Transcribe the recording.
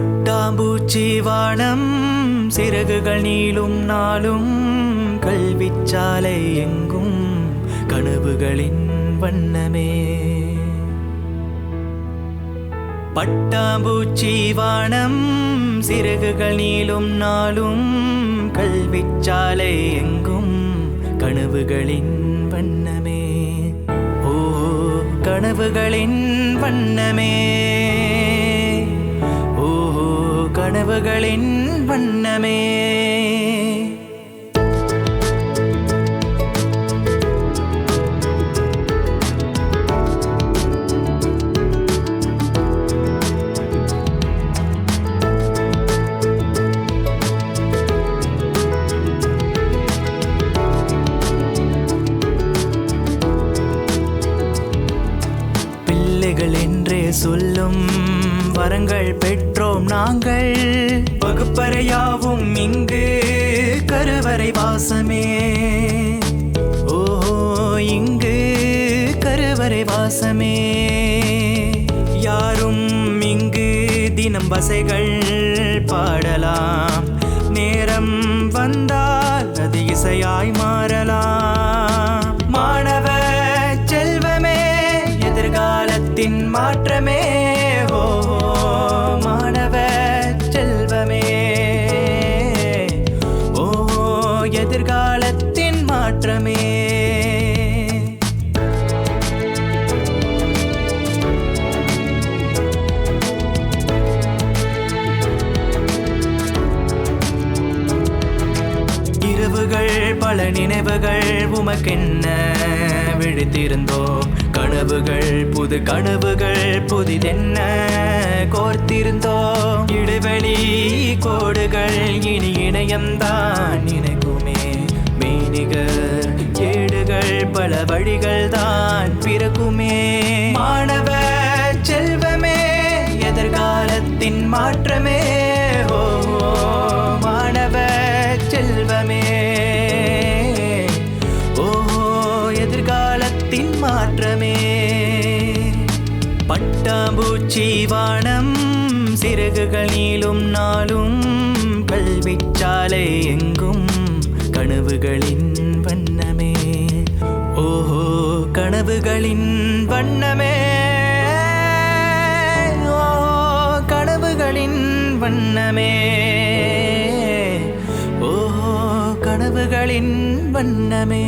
பட்டாம்பூச்சி வானம் சிறகுகள் நீளும் நாளும் கல்விச்சாலை எங்கும் கனவுகளின் வண்ணமே. பட்டாம்பூச்சி வானம் சிறகுகள் நீளும் நாளும் கல்விச்சாலை எங்கும் கனவுகளின் வண்ணமே. ஓ கனவுகளின் வண்ணமே. கனவுகளின் வண்ணமே. சொல்லும் வரங்கள் பெற்றோம் நாங்கள். வகுப்பறையாவும் இங்கு கருவறை வாசமே. ஓ இங்கு கருவறை வாசமே. யாரும் இங்கு தினம் வசைகள் பாடலாம். நேரம் வந்தால் அது இசையாய் காலத்தின் மாற்றமே. இரவுகள் பல நினைவுகள் உமக்கென்ன விழித்திருந்தோம் கனவுகள் புது கனவுகள் புதிதென்ன கோர்த்திருந்தோம்? இடைவெளி கோடுகள் இனி இணையம்தான் நினைக்குமே பல வழிகள் தான் பிறக்குமே. மாணவ செல்வமே எதிர்காலத்தின் மாற்றமே. ஓ மாணவ செல்வமே. ஓ எதிர்காலத்தின் மாற்றமே. பட்டாம்பூச்சி வானம் சிறகுகள் நீளும் நாளும் கல்விச்சாலை எங்கும் கனவுகளின் வண்ணமே. கனவுகளின் வண்ணமே. ஓ கனவுகளின் வண்ணமே. ஓ கனவுகளின் வண்ணமே.